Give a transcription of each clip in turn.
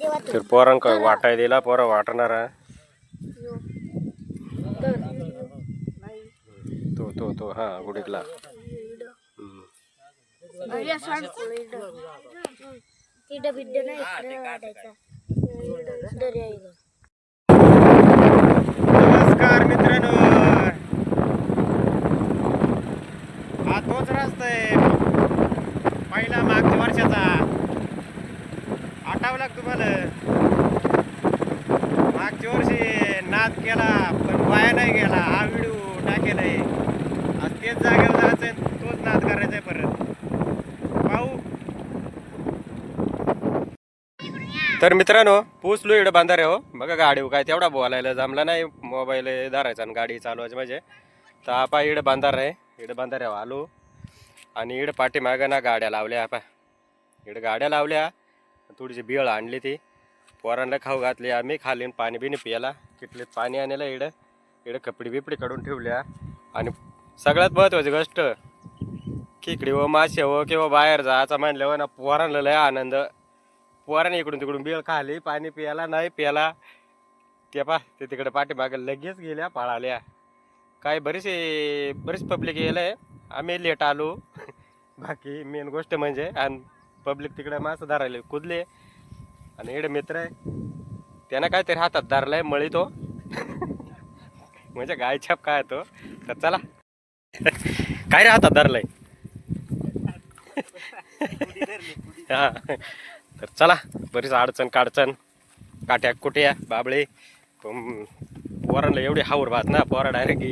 तर पोरांक वाटाय दिला पोरं वाटणार तो तो तो हा गुडीकला नमस्कार मित्रांनो। हा तोच रस्ता आहे. पहिला मागच्या वर्षाचा. आठवला का तुम्हाला. मागच्या वर्षी नाद केला पण वाया नाही गेला. हा व्हिडिओ टाकेलाय. आज तेच जागेवर जायचं तोच नाद करायचा आहे परत. पाहू. तर मित्रांनो पोचलो इकडे बांधारे हो. बघा गाडी काय तेवढा बोलायला जमला नाही. मोबाईल धरायचा आणि गाडी चालवायची म्हणजे. तर आपा इकडे बांधार आहे इकडे बांधारे आलो आणि इकडे पाठीमागं ना गाड्या लावल्या आपा. इकडे गाड्या लावल्या. थोडीशी बिळ आणली ती. पोरांना खाऊ घातली आम्ही खाली आणि पाणी बिणी प्यायला किटलीत पाणी आणायला इकडं इडं कपडे बिपडे काढून ठेवल्या. आणि सगळ्यात महत्त्वाची गोष्ट खेकडी व मासे हो किंवा बाहेर जायचं म्हणल्यावर ना पोरांना लय आनंद. पोराने इकडून तिकडून बिळ खाली पाणी प्यायला नाही प्यायला ते पा ते तिकडे पाठीमागे लगेच गेल्या पळाल्या. काय बरीचशी बरीच पब्लिक गेलं आम्ही लेट आलो. बाकी मेन गोष्ट म्हणजे आणि पब्लिक तिकडे मासं धरायला कुदले. आणि इकडे मित्र आहे. त्यानं काहीतरी हातात धरलाय मळी तो. म्हणजे गाय छाप काय तो. तर चला. काय रे हातात धरलाय? हा. तर चला बरीच अडचण काडचण काट्या कुट्या बाबळे. पोरांना एवढी हावर भात ना पोरा डायरेक्ट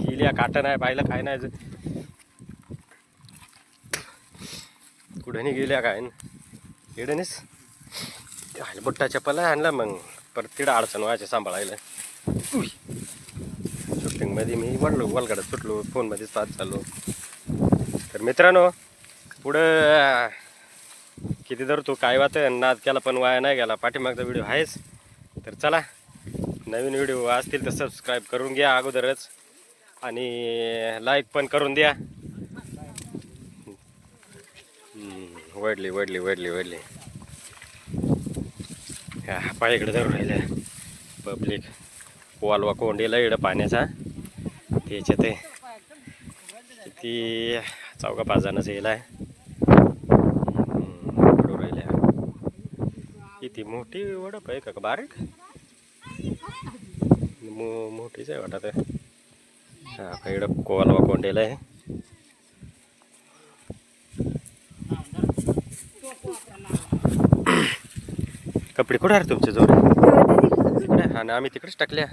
गेल्या काट नाही पाहिलं काय नाही कुठं नाही गेल्या काय इडनीस बुट्टा चप्पल आणला मग. परत तिडं अडचण व्हायचे सांभाळायला. शूटिंगमध्ये मी वाढलो वलगडत सुटलो फोनमध्येच साथ चाललो तर मित्रांनो पुढं किती धरतो तू काय वात? नाद केला पण वाया नाही गेला. पाठीमागचा व्हिडिओ आहेच. तर चला नवीन व्हिडिओ असतील तर सबस्क्राईब करून घ्या अगोदरच. आणि लाईक पण करून द्या. हम्म, वडली वडली वडली. ह्या हा पायाकडे धरून राहिल्या पब्लिक वालवा कोंडीला इकडं पाण्याचा. त्याच्या ते किती चौका पाच जणांचं येईल आहे. पडू राहिल्या किती मोठी वडप आहे का बारीक? मो मोठीच आहे वाटत. आहे हा का इकडं कोलवा कोंडेला आहे. कपडे कुठे आहे तुमचे जोर? तिकडे हा ना आम्ही तिकडेच टाकल्या.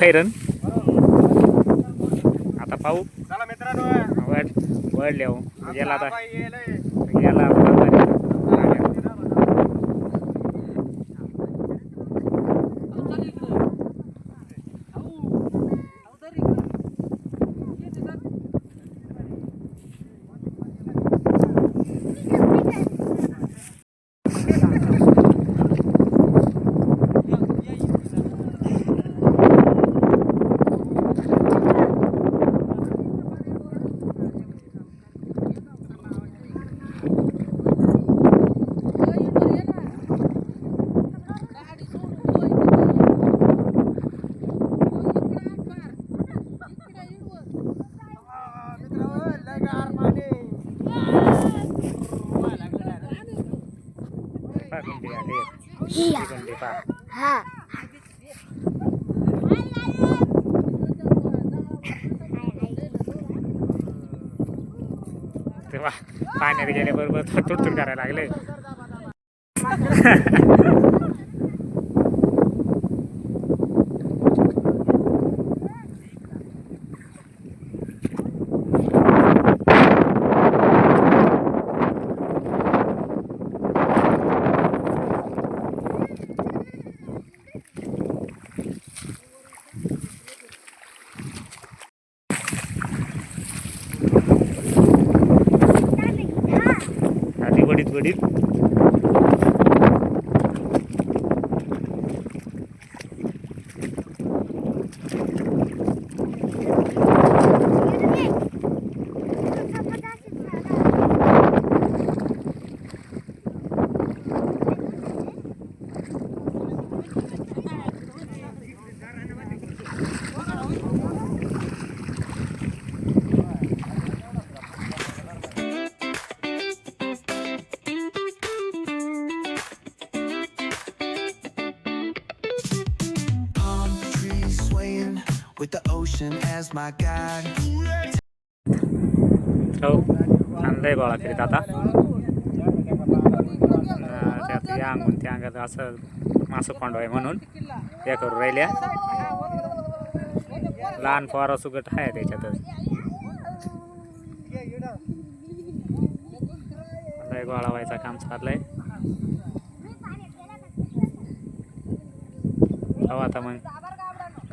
फैरन. आता पाहू. चला मित्रांनो. वड वडल्या येलंय. गेला आता पहा ही. कोणती पहा. हा. तेव्हा पाण्यात गेल्याबरोबर तुडतुड करायला लागले my God. हो आणलंय गोळा करीत आता त्यात या अंगून त्या अंगात असं मासं कोंड आहे म्हणून हे करू राहिल्या लहान पोरा सुगट आहे त्याच्यातच लय गोळा व्हायचं काम चाललंय हो आता मग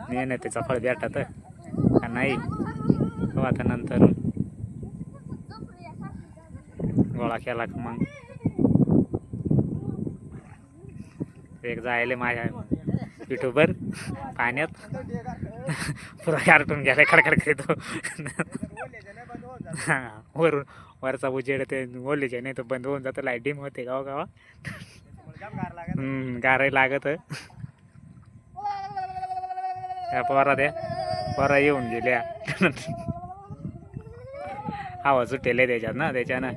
मेहनतीचा फळ भेटत नाही. हो आता नंतर गोळा केला का मग? एक जायले माझ्या युट्यूबर पाण्यात. पुरा कार्टून गेला खडखड करीतो हो. हा, वरून वरचा उजेड ते ओलीचे नाही तर बंद होऊन जातं लाइट डिम होते गाव गावा गारही लागत. पोरा द्या पोरा येऊन गेल्या. हवा सुटेल त्याच्यात ना त्याच्यानं.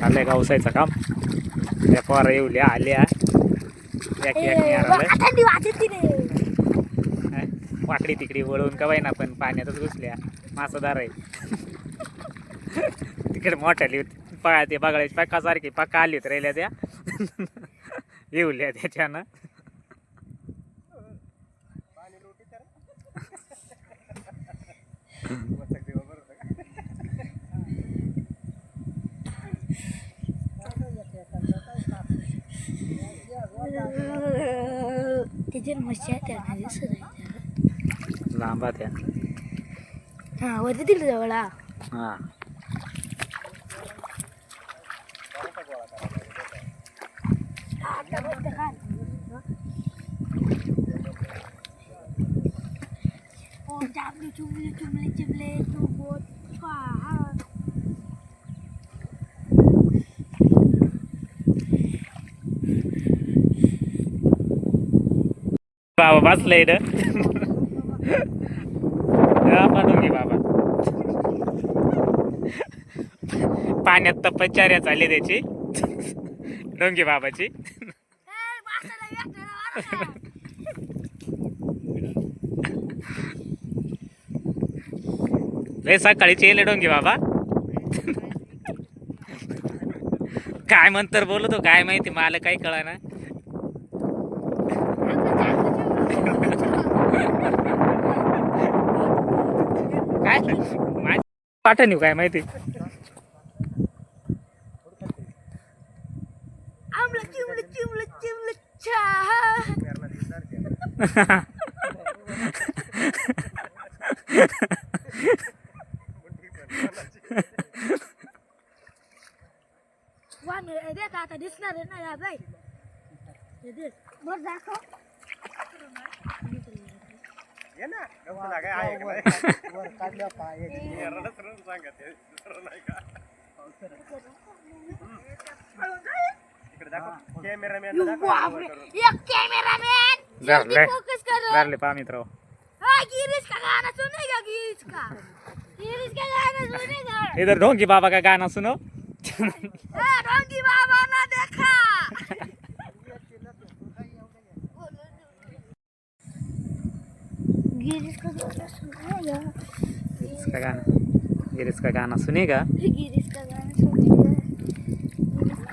चाललंय गावसायचं काम. त्या पोरा येऊल्या आल्या. वाकडी तिकडी वळून का ना पण पाण्यातच घुसल्या. मासादार आहे. तिकडे मोठ्याली होती पा ते बघायची पक्का आली होती राहिल्या त्या येऊल्या त्याच्यानं त्याच्यावर मच्छी आहे त्या दिसत आहे. लांबा त्या हा वरती दिलं जवळ हा. हा आता बघ ते चिमले तू बोट स्वाहा. बाबा बसलंय ना घे बाबा. पाण्यात तपश्चर्या चालली त्याची. डोंगी बाबाची. रे मारा. लय सकाळीची येले बाबा. काय म्हणतर बोलतो काय माहिती मला काही कळा ना काय? माझी पाठवून काय माहिती? आमलं चिमलं चिमलं चिमलं चहा वान देख आता दिसणार आहे ना या बाई हे देख. बरं दाखव. बापरे, एक कॅमेरामॅन धरले फोकस कर. धरले पहा मित्र. हा गिरीश का गाना सुनेगा गिरीश का? गिरीश का गाना सुनेगा इधर ढोंगी बाबा का गाना सुनो. हाँ, डोंगी बाबा ना देखा. गिरीश का गाना सुनेगा गाना गिरीश का गाना सुनेगा गिरीश का गाना सुनेगा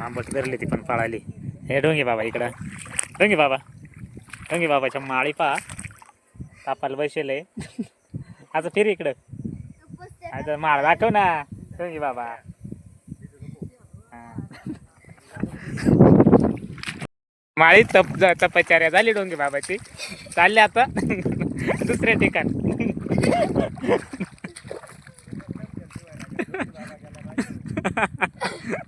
आंबट धरली ती पण पळाली. हे डोंगे बाबा इकडं. डोंगे बाबा. डोंगे बाबाच्या माळी पा तापाला बसेल आता फिर इकडं. आता माळ दाखव ना. डोंगे बाबा. माळी तप तपचार्या झाली डोंगे बाबाची. चालले आता. दुसऱ्या ठिकाण.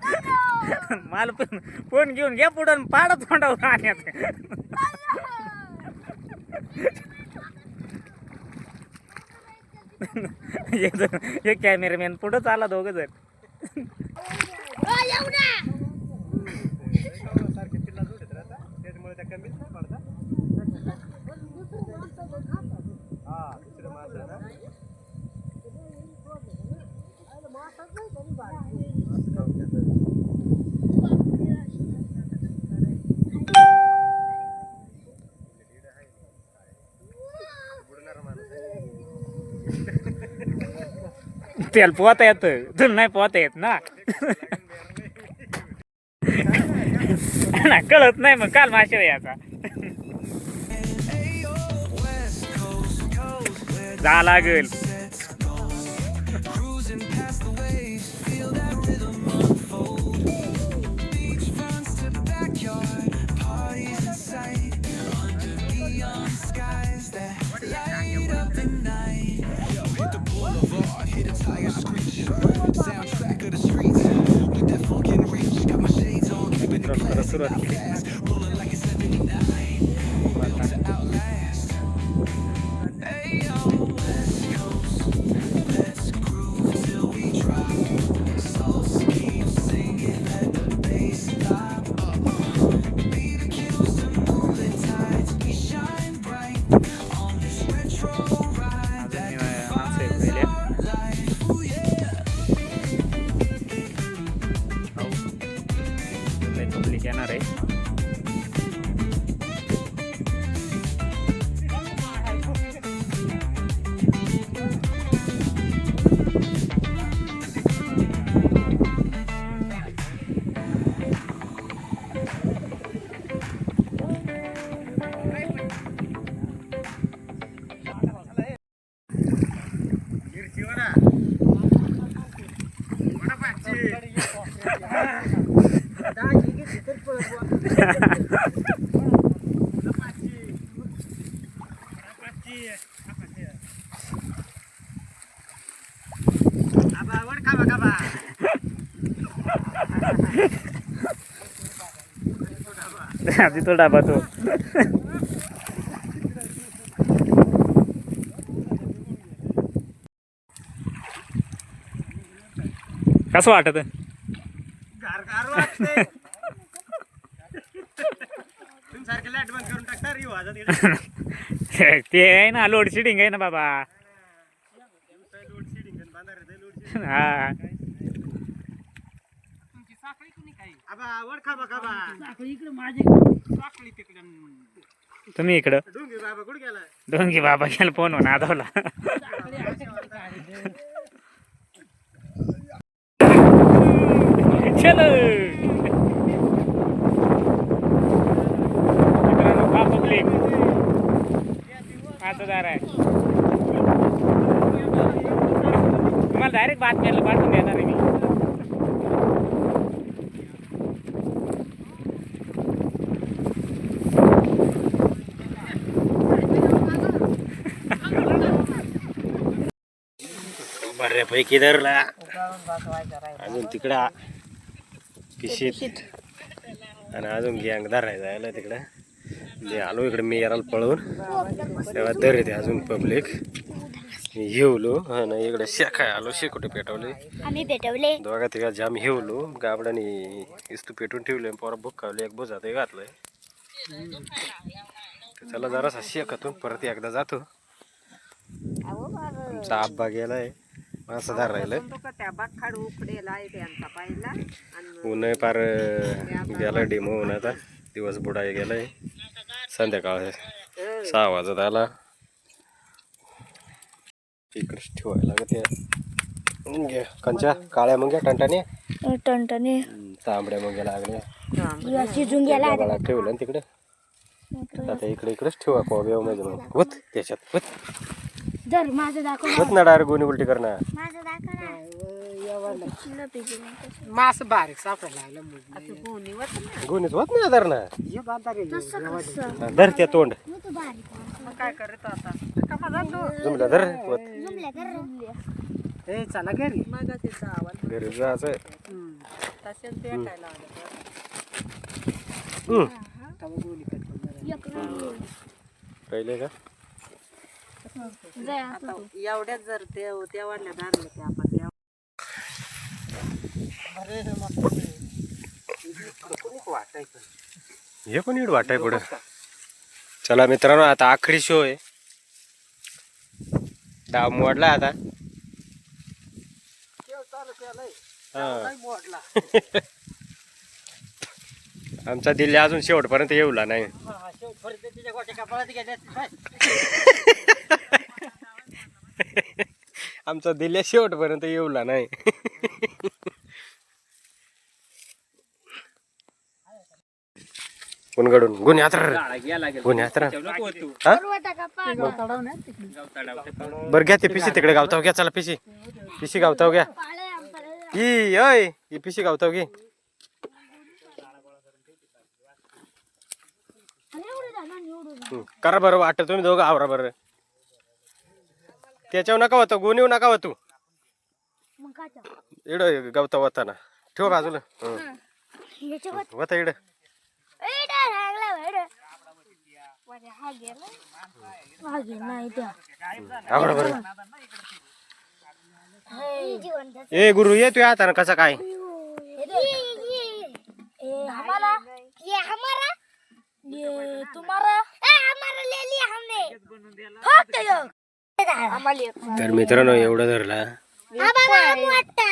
मला पण फोन घेऊन घ्या पुढं पाडा तोंडावर पाण्यात एक कॅमेरामॅन पुढंच आला दोघं जण. त्याला पोहता येत. तुला नाही पोहता येत ना. ना, कळत नाही मग काल माशे याचा जा लागेल. pássaro aqui. आधी तो डाबा तो कसं वाटत ते आहे ना लोड शेडिंग आहे ना बाबा. हा. तुम्ही इकडं? डोंगी बाबा गेला? फोन म्हणा आदवला. चलो मित्रांनो पहा पब्लिक पाच हजार आहे तुम्हाला डायरेक्ट बातम्याला पाठवून देणार आहे मी. बऱ्यापैकी धरला. अजून तिकडं पिशीत आणि अजून गँग धरायला जायला तिकडं. मी आलो इकडे मी याला पळवून तेव्हा दर येते अजून पब्लिक. येवलो आणि इकडे शेकाय आलो शेकोटे पेटवले. आम्ही पेटवले. दोघा तिघा जाम हेवलो गाबडाने इस्तू पेटून ठेवले पोरा बुक्कावले एक बुजात घातलंय. तर चला जरासा शेकातून परत एकदा जातो. आमचा आब्बा गेलाय असं धार राहिलं त्या बाखाड उकडेला आहे त्यांचा पाहिला आणि ऊन पार गेला डेमो ऊन आता दिवस बुडाय गेलाय. संध्याकाळ सहा वाजत आला. इकडेच ठेवायला लागत ते. कंच्या काळ्या मुंग्या टंटाने टणटणे. तांबड्या मुंग्या लागल्या शिजून गेला ठेवलं तिकडे. आता इकडे इकडेच ठेवा कोब्यावमध्ये मग. होत त्याच्यात होत जर माझं दाखव होत ना डायरेक्ट गोणी उलटी करणार. माझं दाखव मास बारीक सापडायला लागलं कोणी होत ना. होत ना धर ना बांधारे धर त्या तोंड. मग काय करत आता कमा जातो जमलं धर. होत ए चला घरी. मग तिचा आवाज घरी जायचं तसेच भेटायला आलं हम्म. तेव्हा दोन्ही पेटवून पहिले का? आता एवढ्यात जर ते त्या वाढल्या धरलं ते आपण. त्या हे पण इड वाटाय पुढं? चला मित्रांनो आता आखरी शो आहे. डाव मोडला आता. हा. आमचा दिल्ली अजून शेवटपर्यंत येऊला नाही. आमचा दिल्ली शेवटपर्यंत येऊला नाही. गुणगडून गुन्ह्यात्र गुन्ह्यात्र हा? बरं घ्या ते पिशी तिकडे गावताव घ्या चला पिशी. पिशी गावताव घ्या. ई अय ही पिशी गावताव घे. करा बरं वाटत तुम्ही दोघं आवरा बरं. त्याच्यावर नका होतं गुण येऊ नका तू इड गावता होताना ठेव बाजूला. हं. आवडा बरं. ए गुरु ये तू आता कसा काय? हमारा ये हमारा ये तुम्हारा ए हमारा ले लिया हमने. फक्त यो तर मित्रांनो एवढं धरला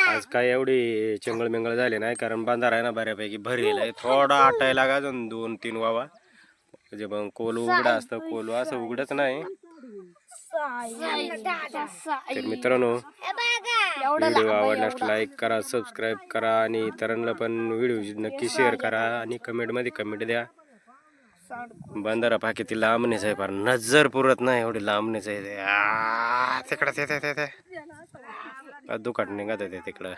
आज काय एवढी चंगळ मेंगळ झाली नाही कारण बांधार आहे ना बऱ्यापैकी भरेल आहे. थोडा आटायला लागा अजून दोन तीन वावा. म्हणजे मग कोलू उघडा असतं कोलू असं उघडच नाही. तर मित्रांनो व्हिडिओ आवडल्यास लाईक करा सबस्क्राईब करा आणि इतरांना पण व्हिडिओ नक्की शेअर करा आणि कमेंटमध्ये कमेंट द्या. बंधारा पाकिती लांबणीच आहे फार नजर पुरत नाही एवढी लांबणीच आहे ते आ, तिकडं ते ते ते ते. दुखाट निघत आहे ते तिकडं.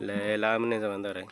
लय लांबणीचा बंधार आहे.